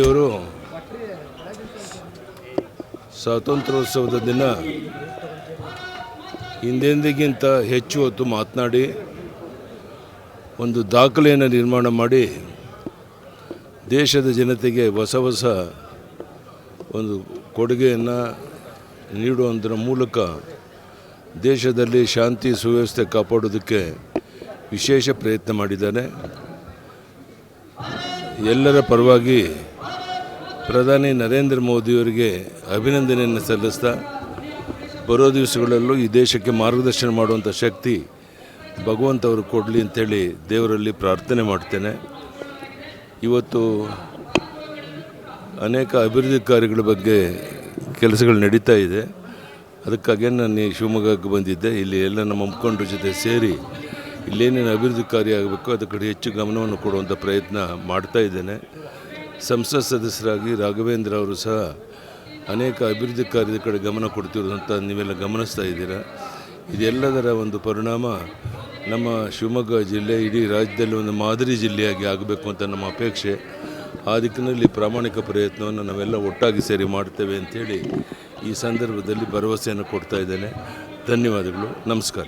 ಇವರು ಸ್ವಾತಂತ್ರ್ಯೋತ್ಸವದ ದಿನ ಹಿಂದೆಂದಿಗಿಂತ ಹೆಚ್ಚು ಹೊತ್ತು ಮಾತನಾಡಿ ಒಂದು ದಾಖಲೆಯನ್ನು ನಿರ್ಮಾಣ ಮಾಡಿ ದೇಶದ ಜನತೆಗೆ ಹೊಸ ಹೊಸ ಒಂದು ಕೊಡುಗೆಯನ್ನು ನೀಡುವುದರ ಮೂಲಕ ದೇಶದಲ್ಲಿ ಶಾಂತಿ, ಸುವ್ಯವಸ್ಥೆ ಕಾಪಾಡೋದಕ್ಕೆ ವಿಶೇಷ ಪ್ರಯತ್ನ ಮಾಡಿದ್ದಾನೆ ಎಲ್ಲರ ಪರವಾಗಿ ಪ್ರಧಾನಿ ನರೇಂದ್ರ ಮೋದಿಯವರಿಗೆ ಅಭಿನಂದನೆಯನ್ನು ಸಲ್ಲಿಸ್ತಾ ಬರೋ ದಿವಸಗಳಲ್ಲೂ ಈ ದೇಶಕ್ಕೆ ಮಾರ್ಗದರ್ಶನ ಮಾಡುವಂಥ ಶಕ್ತಿ ಭಗವಂತವರು ಕೊಡಲಿ ಅಂತೇಳಿ ದೇವರಲ್ಲಿ ಪ್ರಾರ್ಥನೆ ಮಾಡ್ತೇನೆ. ಇವತ್ತು ಅನೇಕ ಅಭಿವೃದ್ಧಿ ಕಾರ್ಯಗಳ ಬಗ್ಗೆ ಕೆಲಸಗಳು ನಡೀತಾ ಇದೆ. ಅದಕ್ಕಾಗಿ ನಾನು ಶಿವಮೊಗ್ಗಕ್ಕೆ ಬಂದಿದ್ದೆ. ಇಲ್ಲಿ ಎಲ್ಲ ನಮ್ಮ ಮುಖಂಡರ ಜೊತೆ ಸೇರಿ ಇಲ್ಲೇನೇನು ಅಭಿವೃದ್ಧಿ ಕಾರ್ಯ ಆಗಬೇಕು ಅದಕ್ಕೆ ಹೆಚ್ಚು ಗಮನವನ್ನು ಕೊಡುವಂಥ ಪ್ರಯತ್ನ ಮಾಡ್ತಾ ಇದ್ದೇನೆ. ಸಂಸತ್ ಸದಸ್ಯರಾಗಿ ರಾಘವೇಂದ್ರ ಅವರು ಸಹ ಅನೇಕ ಅಭಿವೃದ್ಧಿ ಕಾರ್ಯದ ಕಡೆ ಗಮನ ಕೊಡ್ತಿರೋದಂತ ನೀವೆಲ್ಲ ಗಮನಿಸ್ತಾ ಇದ್ದೀರಾ? ಇದೆಲ್ಲದರ ಒಂದು ಪರಿಣಾಮ ನಮ್ಮ ಶಿವಮೊಗ್ಗ ಜಿಲ್ಲೆ, ಇಡೀ ರಾಜ್ಯದಲ್ಲಿ ಒಂದು ಮಾದರಿ ಜಿಲ್ಲೆಯಾಗಿ ಆಗಬೇಕು ಅಂತ ನಮ್ಮ ಅಪೇಕ್ಷೆ. ಆ ದಿಕ್ಕಿನಲ್ಲಿ ಪ್ರಾಮಾಣಿಕ ಪ್ರಯತ್ನವನ್ನು ನಾವೆಲ್ಲ ಒಟ್ಟಾಗಿ ಸೇರಿ ಮಾಡ್ತೇವೆ ಅಂತೇಳಿ ಈ ಸಂದರ್ಭದಲ್ಲಿ ಭರವಸೆಯನ್ನು ಕೊಡ್ತಾ ಇದ್ದೇನೆ. ಧನ್ಯವಾದಗಳು. ನಮಸ್ಕಾರ.